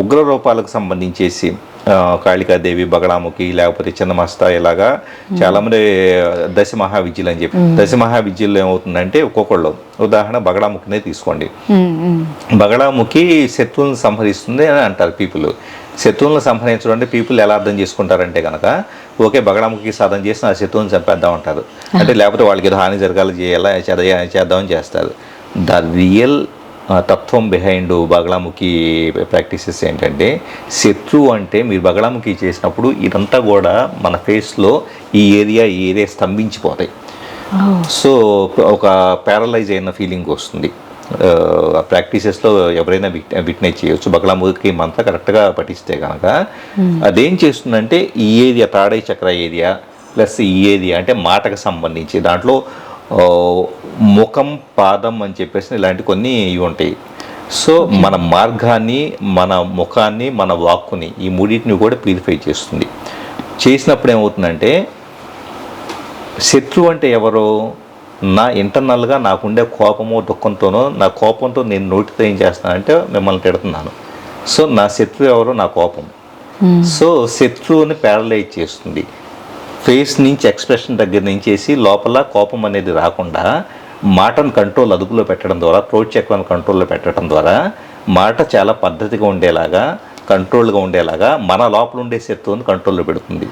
ఉగ్ర రూపాలకు సంబంధించేసి కాళికాదేవి బగళాముఖి లేకపోతే చిన్నమస్త ఇలాగా చాలామంది దశ మహావిద్యలు అని చెప్పి దశ మహావిద్యలో ఏమవుతుందంటే ఒక్కొక్కళ్ళు. ఉదాహరణ బగళాముఖినే తీసుకోండి. బగళాముఖి శత్రువులను సంహరిస్తుంది అని అంటారు పీపుల్. శత్రువులను సంహరించడం అంటే పీపుల్ ఎలా అర్థం చేసుకుంటారంటే కనుక ఓకే బగళాముఖి సాధన చేసి ఆ శత్రువుని చంపేద్దాం అంటారు. అంటే లేకపోతే వాళ్ళకి ఏదో హాని జరగాలి చేయాలా చేద్దాం చేద్దామని చేస్తారు. ద రియల్ తత్వం బిహైండ్ బగళాముఖి ప్రాక్టీసెస్ ఏంటంటే శత్రువు అంటే మీరు బగళాముఖి చేసినప్పుడు ఇదంతా కూడా మన ఫేస్లో ఈ ఏరియా ఈ ఏరియా స్తంభించిపోతాయి. సో ఒక ప్యారలైజ్ అయిన ఫీలింగ్ వస్తుంది. ఆ ప్రాక్టీసెస్లో ఎవరైనా విట్నెస్ చేయొచ్చు. బగలాముఖి మంత్ర కరెక్ట్గా పఠిస్తే కనుక అదేం చేస్తుందంటే ఈ ఏరియా తాడై చక్ర ఏరియా ప్లస్ ఈ ఏరియా అంటే మాటకు సంబంధించి దాంట్లో ముఖం పాదం అని చెప్పేసి ఇలాంటి కొన్ని ఇవి ఉంటాయి. సో మన మార్గాన్ని మన ముఖాన్ని మన వాక్కుని ఈ మూడింటిని కూడా ప్యూరిఫై చేస్తుంది. చేసినప్పుడు ఏమవుతుందంటే శత్రువు అంటే ఎవరు నా ఇంటర్నల్గా నాకుండే కోపమో దుఃఖంతోనో నా కోపంతో నేను నోటితో ఏం చేస్తానంటే మిమ్మల్ని తిడుతున్నాను. సో నా శత్రువు ఎవరు నా కోపం. సో శత్రువుని ప్యారలైజ్ చేస్తుంది. ఫేస్ నుంచి ఎక్స్ప్రెషన్ దగ్గర నుంచి వేసి లోపల కోపం అనేది రాకుండా మాటను కంట్రోల్ అదుపులో పెట్టడం ద్వారా థ్రోట్ చక్రాన్ని కంట్రోల్లో పెట్టడం ద్వారా మాట చాలా పద్ధతిగా ఉండేలాగా కంట్రోల్గా ఉండేలాగా మన లోపల ఉండే శత్రువుని కంట్రోల్లో పెడుతుంది.